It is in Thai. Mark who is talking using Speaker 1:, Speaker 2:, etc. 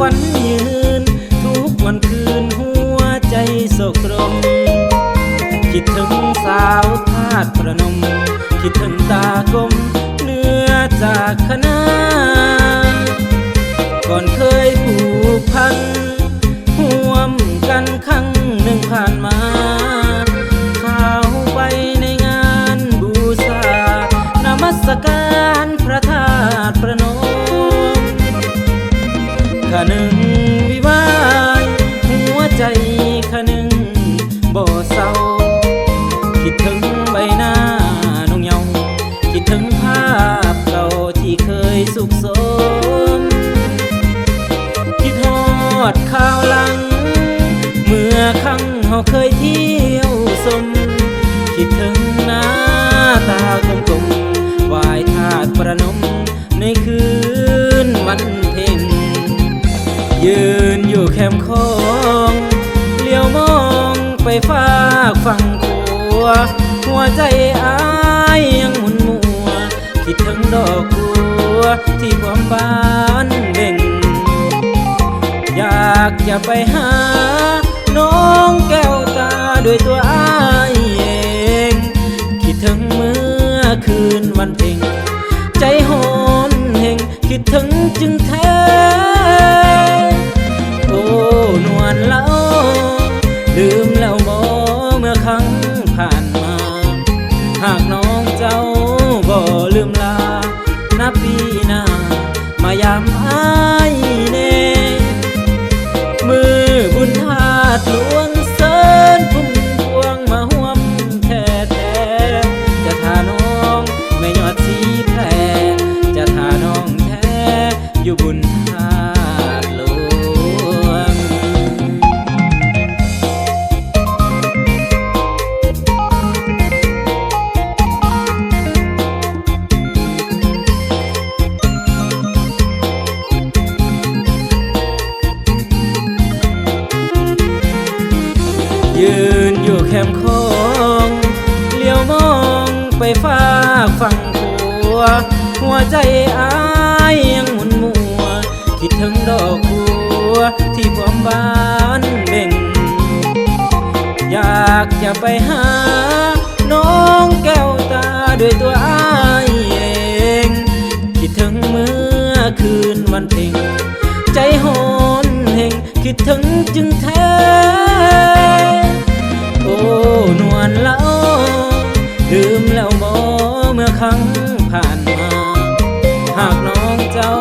Speaker 1: ขวัญยืน ทุกวันคืนหัวใจสกรม คิดถึงสาวธาตุประนม คิดถึงตากมเนื้อจากคณะก่อนเคย พเก่าที่เคยสุขสมคิดฮอดข่าวหลัง เมื่อครั้งเราเคยเที่ยวสม คิดถึงหน้าตากลมๆวายธาตุประนม ในคืนวันเพ็ญยืนอยู่แคมคองเลี้ยวมองไปฝากฝั่งขัว หัวใจอา ดถึงดอกบัวที่ความบานเบ่ง อยากจะไปหา น้องแก้วตาด้วยตัว อยู่บุญธาตุหลวงยืนอยู่แคมป์คลองเลี้ยวมองไปฝากฝั่งขัว หัวใจอายยังหมุน ถึงดอกบัวที่ความบานเบ่ง อยากจะไปหา น้องแก้วตาด้วยตัวอายเองคิดถึงเมื่อคืนวันเพ็งใจโหนเฮงคิดถึงจึงแท้โอ้นวลเล่าลืมแล้วบอเมื่อครั้งผ่านมา หากน้องเจ้า